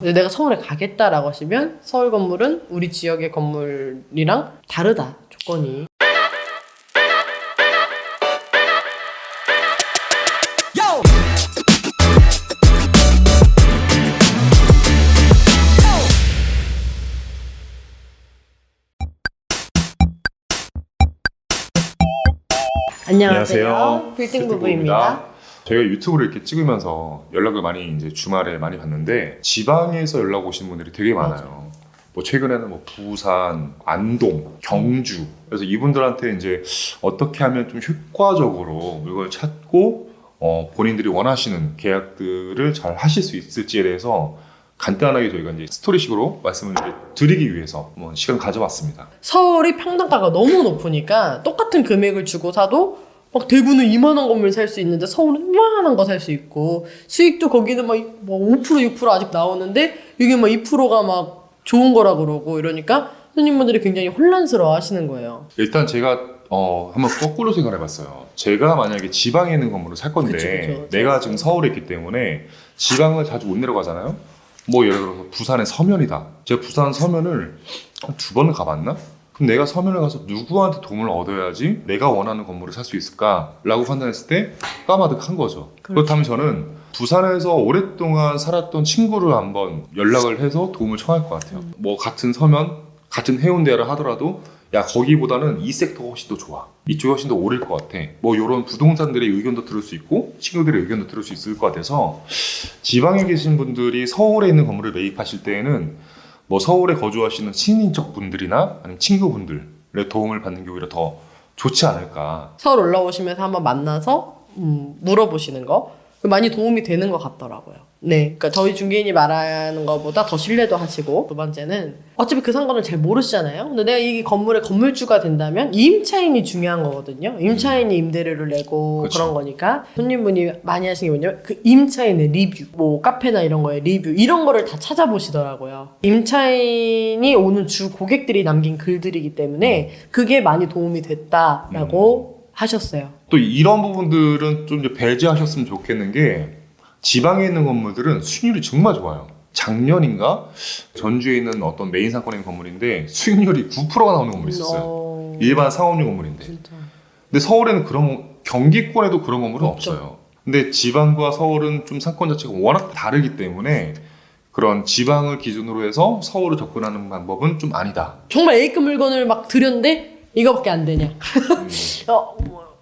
근데 내가 서울에 가겠다라고 하시면 서울 건물은 우리 지역의 건물이랑 다르다 조건이. 안녕하세요. 안녕하세요. 빌딩 부부입니다. 저희가 유튜브를 이렇게 찍으면서 연락을 많이 이제 주말에 많이 받는데 지방에서 연락 오신 분들이 되게 많아요. 뭐 최근에는 뭐 부산, 안동, 경주 그래서 이분들한테 이제 어떻게 하면 좀 효과적으로 물건을 찾고 어, 본인들이 원하시는 계약들을 잘 하실 수 있을지에 대해서 간단하게 저희가 이제 스토리식으로 말씀을 드리기 위해서 시간 가져봤습니다. 서울이 평당가가 너무 높으니까 똑같은 금액을 주고 사도 막 대구는 이만한 건물 살 수 있는데 서울은 이만한 거 살 수 있고 수익도 거기는 막 5% 6% 아직 나오는데 이게 막 2%가 막 좋은 거라 그러고 이러니까 손님분들이 굉장히 혼란스러워 하시는 거예요. 일단 제가 어 한번 거꾸로 생각해 봤어요. 제가 만약에 지방에 있는 건물을 살 건데 그쵸, 그쵸. 내가 지금 서울에 있기 때문에 지방을 자주 못 내려가잖아요. 뭐 예를 들어서 부산의 서면이다. 제가 부산 서면을 한두 번을 가봤나? 그럼 내가 서면을 가서 누구한테 도움을 얻어야지 내가 원하는 건물을 살 수 있을까라고 판단했을 때 까마득한 거죠. 그렇죠. 그렇다면 저는 부산에서 오랫동안 살았던 친구를 한번 연락을 해서 도움을 청할 것 같아요. 음. 뭐 같은 서면, 같은 해운대를 하더라도 야 거기보다는 이 섹터가 훨씬 더 좋아. 이쪽이 훨씬 더 오를 것 같아. 뭐 이런 부동산들의 의견도 들을 수 있고 친구들의 의견도 들을 수 있을 것 같아서 지방에 계신 분들이 서울에 있는 건물을 매입하실 때에는 뭐 서울에 거주하시는 친인척 분들이나 아니면 친구분들의 도움을 받는 게 오히려 더 좋지 않을까. 서울 올라오시면서 한번 만나서 음, 물어보시는 거 많이 도움이 되는 것 같더라고요. 네, 그러니까 저희 중개인이 말하는 것보다 더 신뢰도 하시고 두 번째는 어차피 그 상권을 잘 모르시잖아요. 근데 내가 이 건물의 건물주가 된다면 임차인이 중요한 거거든요. 임차인이 임대료를 내고 그쵸. 그런 거니까 손님분이 많이 하시는 게 뭐냐면 그 임차인의 리뷰, 뭐 카페나 이런 거에 리뷰 이런 거를 다 찾아보시더라고요. 임차인이 오는 주 고객들이 남긴 글들이기 때문에 그게 많이 도움이 됐다라고 하셨어요. 또 이런 부분들은 좀 이제 배제하셨으면 좋겠는 게 지방에 있는 건물들은 수익률이 정말 좋아요. 작년인가 전주에 있는 어떤 메인 상권인 건물인데 수익률이 9%가 나오는 건물이 있었어요. 어... 일반 상업용 건물인데. 진짜. 근데 서울에는 그런 경기권에도 그런 건물은 없죠. 없어요. 근데 지방과 서울은 좀 상권 자체가 워낙 다르기 때문에 그런 지방을 기준으로 해서 서울을 접근하는 방법은 좀 아니다. 정말 A급 물건을 막 드렸는데 이거밖에 안 되냐? 음, 어,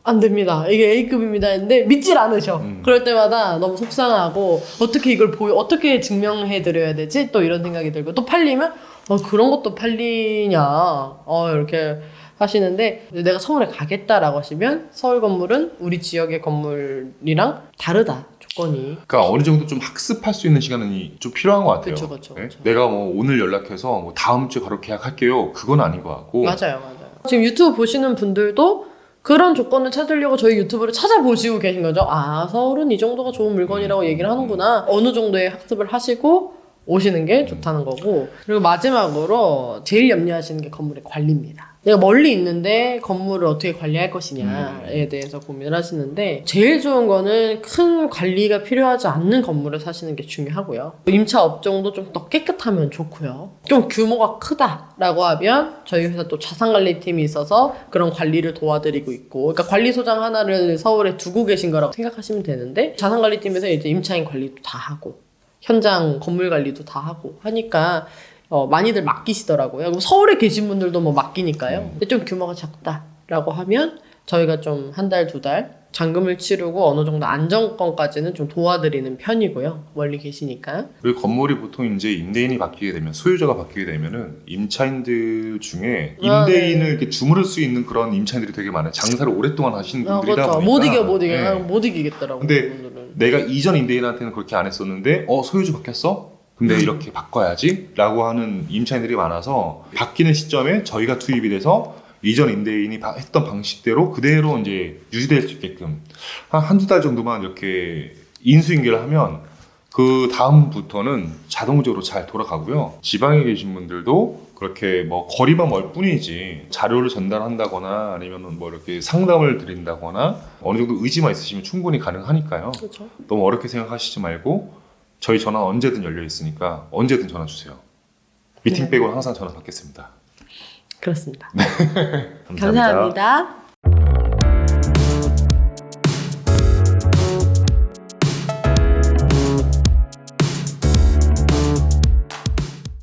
뭐안 됩니다. 이게 A급입니다. 했는데 믿질 않으셔. 음. 그럴 때마다 너무 속상하고 어떻게 이걸 보여 어떻게 증명해 드려야 되지? 또 이런 생각이 들고 또 팔리면 어 그런 것도 팔리냐? 어 이렇게 하시는데 내가 서울에 가겠다라고 하시면 서울 건물은 우리 지역의 건물이랑 다르다 조건이. 그러니까 어느 정도 좀 학습할 수 있는 시간이 좀 필요한 것 같아요. 그쵸, 그쵸, 네? 내가 뭐 오늘 연락해서 뭐 다음 주에 바로 계약할게요. 그건 아닌 것 같고. 맞아요, 맞아요. 지금 유튜브 보시는 분들도 그런 조건을 찾으려고 저희 유튜브를 찾아보시고 계신 거죠. 아, 서울은 이 정도가 좋은 물건이라고 얘기를 하는구나. 어느 정도의 학습을 하시고 오시는 게 좋다는 거고. 그리고 마지막으로 제일 염려하시는 게 건물의 관리입니다. 내가 멀리 있는데 건물을 어떻게 관리할 것이냐에 대해서 고민을 하시는데 제일 좋은 거는 큰 관리가 필요하지 않는 건물을 사시는 게 중요하고요. 임차 업종도 좀 더 깨끗하면 좋고요. 좀 규모가 크다라고 하면 저희 회사 또 자산관리팀이 있어서 그런 관리를 도와드리고 있고 그러니까 관리소장 하나를 서울에 두고 계신 거라고 생각하시면 되는데 자산관리팀에서 이제 임차인 관리도 다 하고 현장 건물 관리도 다 하고 하니까 어, 많이들 맡기시더라고요. 서울에 계신 분들도 뭐 맡기니까요. 근데 좀 규모가 작다라고 하면 저희가 좀 한 달, 두 달 잔금을 치르고 어느 정도 안정권까지는 좀 도와드리는 편이고요. 멀리 계시니까. 그리고 건물이 보통 이제 임대인이 바뀌게 되면 소유자가 바뀌게 되면은 임차인들 중에 아, 임대인을 네. 이렇게 주무를 수 있는 그런 임차인들이 되게 많아요. 장사를 오랫동안 하시는 아, 분들이다 그렇죠. 보니까. 못 이겨, 못 이겨. 네. 아, 못 이기겠더라고요. 근데. 내가 이전 임대인한테는 그렇게 안 했었는데 어 소유주 바뀌었어? 그럼 음. 이렇게 바꿔야지? 라고 하는 임차인들이 많아서 바뀌는 시점에 저희가 투입이 돼서 이전 임대인이 바- 했던 방식대로 그대로 이제 유지될 수 있게끔 한 한두 달 정도만 이렇게 인수인계를 하면 그 다음부터는 자동적으로 잘 돌아가고요. 지방에 계신 분들도 그렇게 뭐 거리만 멀 뿐이지 자료를 전달한다거나 아니면 뭐 이렇게 상담을 드린다거나 어느 정도 의지만 있으시면 충분히 가능하니까요. 그렇죠. 너무 어렵게 생각하시지 말고 저희 전화 언제든 열려 있으니까 언제든 전화 주세요. 미팅 네. 빼고 항상 전화 받겠습니다. 그렇습니다. 감사합니다. 감사합니다.